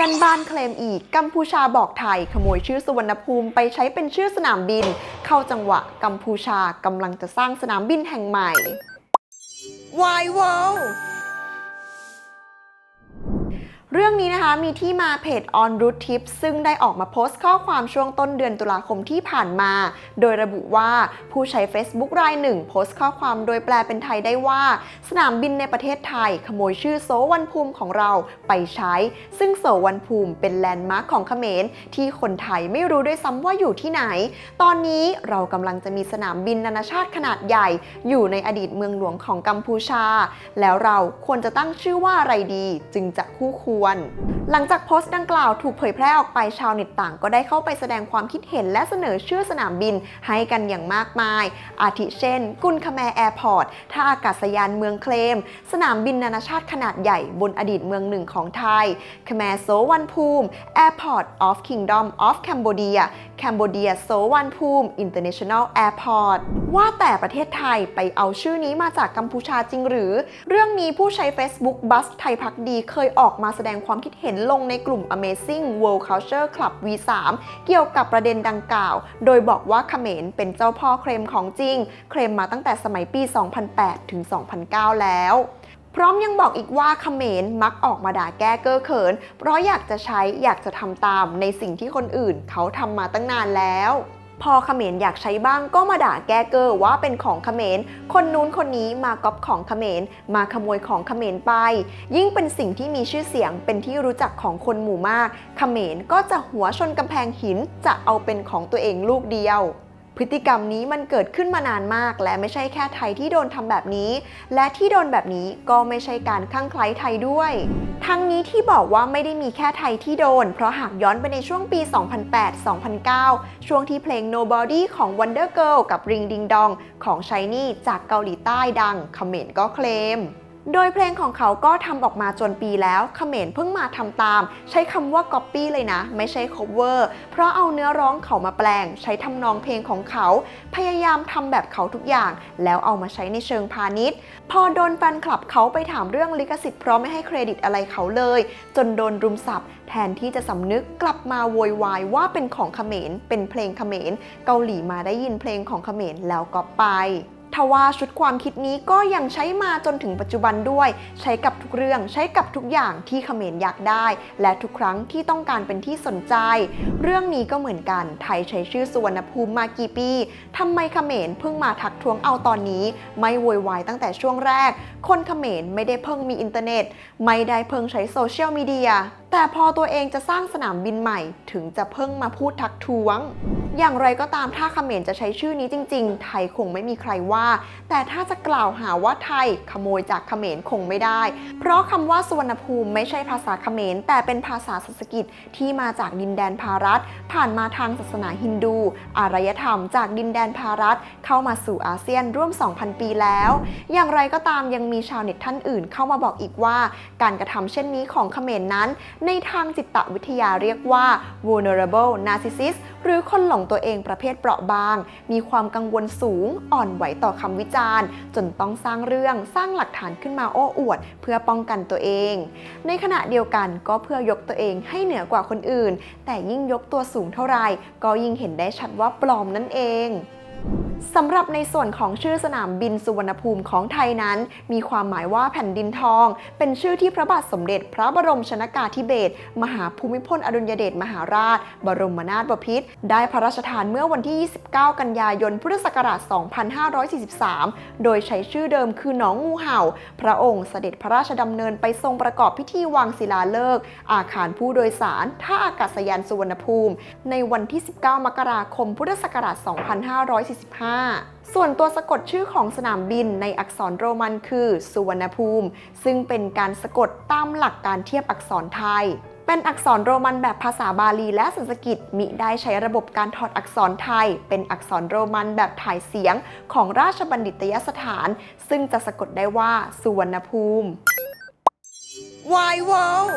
พื่อนบ้านเคลมอีก กัมพูชาบอกไทย ขโมยชื่อสุวรรณภูมิไปใช้เป็นชื่อสนามบิน เข้าจังหวะกัมพูชากำลังจะสร้างสนามบินแห่งใหม่ Why World เรื่องนี้นะคะมีที่มาเพจ On Route Tips ซึ่งได้ออกมาโพสต์ข้อความช่วงต้นเดือนตุลาคมที่ผ่านมา โดยระบุว่าผู้ใช้ Facebook รายหนึ่ง โพสต์ข้อความโดยแปลเป็นไทยได้ว่า สนามบินในประเทศไทย ขโมยชื่อโซวันภูมิของเราไปใช้ ซึ่งโซวันภูมิเป็นแลนด์มาร์คของเขมรที่คนไทยไม่รู้ด้วยซ้ำว่าอยู่ที่ไหน ตอนนี้เรากำลังจะมีสนามบินนานาชาติขนาดใหญ่ อยู่ในอดีตเมืองหลวงของกัมพูชา แล้วเราควรจะตั้งชื่อว่าอะไรดี จึงจะคู่ควร หลังจากโพสต์ดังกล่าวถูกเผยแพร่ออกไปชาวเน็ตต่าง ก็ได้เข้าไปแสดงความคิดเห็นและเสนอชื่อสนามบินให้กันอย่างมากมาย อาทิเช่น กุนคาแมแอร์พอร์ตท่าอากาศยานเมืองเคลม สนามบินนานาชาติขนาดใหญ่บนอดีตเมืองหนึ่งของไทยคแมโซวันภูมิ Airport of Kingdom of Cambodia Cambodia โซวันภูมิ International Airport ว่าแต่ประเทศไทยไปเอาชื่อนี้มาจากกัมพูชาจริงหรือ เรื่องนี้ผู้ใช้ Facebook บัสไทยพักดีเคยออกมาแสดงดงความคิดเห็นลงในกลุ่ม Amazing World Culture Club V3 เกี่ยวกับประเด็นดังกล่าว โดยบอกว่าเขมรเป็นเจ้าพ่อเคลมของจริง เคลมมาตั้งแต่สมัยปี 2008 ถึง 2009 แล้วพร้อมยังบอกอีกว่าเขมรมักออกมาด่าแก้เก้อเขิน เพราะอยากจะใช้อยากจะทำตามในสิ่งที่คนอื่นเขาทำมาตั้งนานแล้ว พอเขมรอยากใช้บ้างก็มาด่าแก้เกอร์ว่าเป็นของเขมร คนนู้นคนนี้มาก๊อปของเขมร มาขโมยของเขมรไป ยิ่งเป็นสิ่งที่มีชื่อเสียงเป็นที่รู้จักของคนหมู่มาก เขมรก็จะหัวชนกำแพงหินจะเอาเป็นของตัวเองลูกเดียว พฤติกรรมนี้มันเกิดขึ้นมานานมาก และไม่ใช่แค่ไทยที่โดนทำแบบนี้ และที่โดนแบบนี้ก็ไม่ใช่การคลั่งไคล้ไทยด้วย ทั้งนี้ที่บอกว่าไม่ได้มีแค่ไทยที่โดน เพราะหากย้อนไปในช่วงปี 2008-2009 ช่วงที่เพลง Nobody ของ Wonder Girl กับ Ring Ding Dong ของ Shiny จากเกาหลีใต้ดังคอมเขมรก็เคลม โดยเพลงของเขาก็ทำออกมาจนปีแล้วเขมรเพิ่งมาทำตาม ใช้คำว่า copy เลยนะ ไม่ใช่ cover เพราะเอาเนื้อร้องเขามาแปลง ใช้ทำนองเพลงของเขา พยายามทำแบบเขาทุกอย่าง แล้วเอามาใช้ในเชิงพาณิชย์ พอโดนแฟนคลับเขาไปถามเรื่องลิขสิทธิ์เพราะไม่ให้เครดิตอะไรเขาเลย จนโดนรุมสับแทนที่จะสำนึกกลับมาโวยวายว่าเป็นของเขมรเป็นเพลงเขมรเกาหลีมาได้ยินเพลงของเขมรแล้วก็ไป ทว่าชุดความคิดนี้ก็ยังใช้มาจนถึงปัจจุบันด้วย ใช้กับทุกเรื่องใช้กับทุกอย่างที่เขมรอยากได้ และทุกครั้งที่ต้องการเป็นที่สนใจ เรื่องนี้ก็เหมือนกัน ไทยใช้ชื่อสุวรรณภูมิมากี่ปีทำไมเขมรเพิ่งมาทักท้วงเอาตอนนี้ ไม่โวยวายตั้งแต่ช่วงแรก คนเขมรไม่ได้เพิ่งมีอินเทอร์เน็ต ไม่ได้เพิ่งใช้โซเชียลมีเดียแต่พอตัวเองจะสร้างสนามบินใหม่ ถึงจะเพิ่งมาพูดทักท้วง อย่างไรก็ตามถ้าเขมรจะใช้ชื่อนี้จริง ๆ ไทยคงไม่มีใครว่า แต่ถ้าจะกล่าวหาว่าไทยขโมยจากเขมรคงไม่ได้ เพราะคำว่าสุวรรณภูมิไม่ใช่ภาษาเขมร แต่เป็นภาษาสันสกฤตที่มาจากดินแดนพารัตผ่านมาทางศาสนาฮินดู อารยธรรมจากดินแดนพารัตเข้ามาสู่อาเซียนร่วม 2,000 ปีแล้ว อย่างไรก็ตามยังมีชาวเน็ตท่านอื่น เข้ามาบอกอีกว่า การกระทำเช่นนี้ของเขมรนั้น ในทางจิตวิทยาเรียกว่า vulnerable narcissist หรือคนหลงตัวเองประเภทเปราะบาง มีความกังวลสูง อ่อนไหวต่อคำวิจารณ์ จนต้องสร้างเรื่องสร้างหลักฐานขึ้นมาโอ้อวด เพื่อป้องกันตัวเอง ในขณะเดียวกันก็เพื่อยกตัวเองให้เหนือกว่าคนอื่น แต่ยิ่งยกตัวสูงเท่าไหร่ก็ยิ่งเห็นได้ชัดว่าปลอมนั่นเอง สำหรับในส่วนของชื่อสนามบินสุวรรณภูมิของไทยนั้น มีความหมายว่าแผ่นดินทอง เป็นชื่อที่พระบาทสมเด็จ พระบรมชนากาธิเบศรมหาภูมิพลอดุลยเดชมหาราช บรมนาถบพิตรได้พระราชทานเมื่อวันที่ 29 กันยายน พุทธศักราช 2543 โดยใช้ชื่อเดิมคือหนองงูเห่า พระองค์เสด็จพระราชดำเนินไปทรงประกอบพิธีวางศิลาฤกษ์อาคารผู้โดยสารท่าอากาศยานสุวรรณภูมิ ในวันที่ 19 มกราคม พุทธศักราช 2545ส่วนตัวสะกดชื่อของสนามบินในอักษรโรมันคือสุวรรณภูมิ ซึ่งเป็นการสะกดตามหลักการเทียบอักษรไทย เป็นอักษรโรมันแบบภาษาบาลีและสันสกฤตมิได้ใช้ระบบการถอดอักษรไทย เป็นอักษรโรมันแบบถ่ายเสียงของราชบัณฑิตยสถาน ซึ่งจะสะกดได้ว่าสุวรรณภูมิ Why World